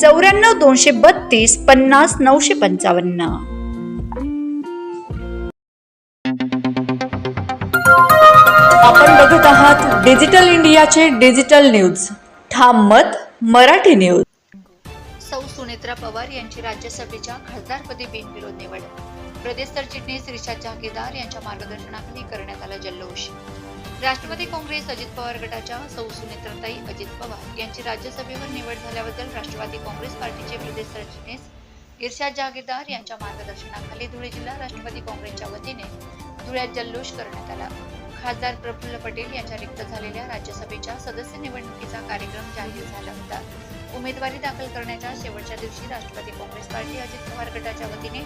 चौऱ्याण्णव दोनशे बत्तीस पन्नास नऊशे पंचावन्न. आपण बघत आहात डिजिटल इंडियाचे डिजिटल न्यूज. ठाम मत मराठी न्यूज. सौ सुनेत्रा पवार यांची राज्यसभेच्या खासदारपदी बिनविरोध निवड. प्रदेश सरचिटणीस रिषा जहागीरदार यांच्या मार्गदर्शनाखाली करण्यात आला जल्लोष. राष्ट्रवादी काँग्रेस अजित पवार गटाच्या सौ सुनेत्रताई अजित पवार यांची राज्यसभेवर निवड झाल्याबद्दल राष्ट्रवादी काँग्रेस पार्टीचे प्रदेश सरचिटणीस इर्शाद जहागीरदार यांच्या मार्गदर्शनाखाली धुळे जिल्हा राष्ट्रवादी काँग्रेसच्या वतीने धुळ्यात जल्लोष करण्यात आला. खासदार प्रफुल्ल पटेल यांच्या रिक्त झालेल्या राज्यसभेच्या सदस्य निवडणुकीचा कार्यक्रम जाहीर झाला होता. उमेदवारी दाखल करण्याच्या शेवटच्या दिवशी राष्ट्रवादी काँग्रेस पार्टी अजित पवार गटाच्या वतीने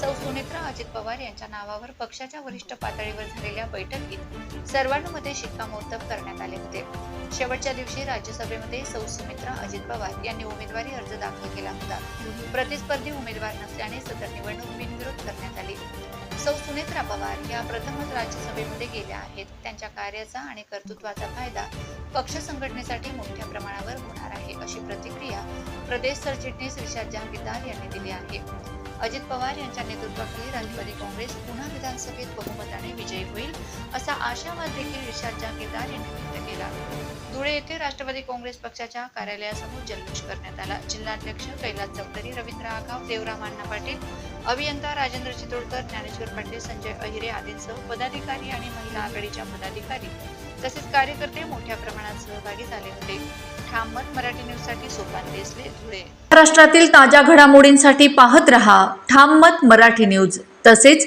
सौ सुनेत्रा अजित पवार यांच्या नावावर पक्षाच्या वरिष्ठ पातळीवर झालेल्या बैठकीत सर्वांमध्ये शिक्कामोर्तब करण्यात आले होते. शेवटच्या दिवशी राज्यसभेमध्ये सौ सुमित्रा अजित पवार यांनी उमेदवारी अर्ज दाखल केला. प्रतिस्पर्धी उमेदवार नसल्याने सदर निवडणूक बिनविरोध करण्यात आली. सौ सुनेत्रा पवार या प्रथमच राज्यसभेमध्ये गेल्या आहेत. त्यांच्या कार्याचा आणि कर्तृत्वाचा फायदा पक्ष संघटनेसाठी मोठ्या प्रमाणावर होणार आहे अशी प्रतिक्रिया प्रदेश सरचिटणीस रिशाद जहांगीरदार यांनी दिली आहे. अजित पवार यांच्या नेतृत्वाखाली राष्ट्रवादी काँग्रेस पुन्हा विधानसभेत बहुमताने विजयी होईल असा आशावाद देखील रिशाद जहागीरदार यांनी व्यक्त केला. धुळे येथे राष्ट्रवादी काँग्रेस पक्षाच्या कार्यालयासमोर जल्लोष करण्यात आला. जिल्हाध्यक्ष कैलास चौधरी रवींद्र आगाव देवराम अण्णा पाटील अभियंता राजेंद्र चितोडकर ज्ञानेश्वर पाटील संजय अहिरे आदींसह पदाधिकारी आणि महिला आघाडीच्या पदाधिकारी तसेच कार्यकर्ते मोठ्या प्रमाणात सहभागी झाले होते. ठाम मराठी न्यूजसाठी सोपान देसले धुळे. महाराष्ट्रातील ताज्या घडामोडींसाठी पाहत रहा. ठाम मत मराठी न्यूज. तसेच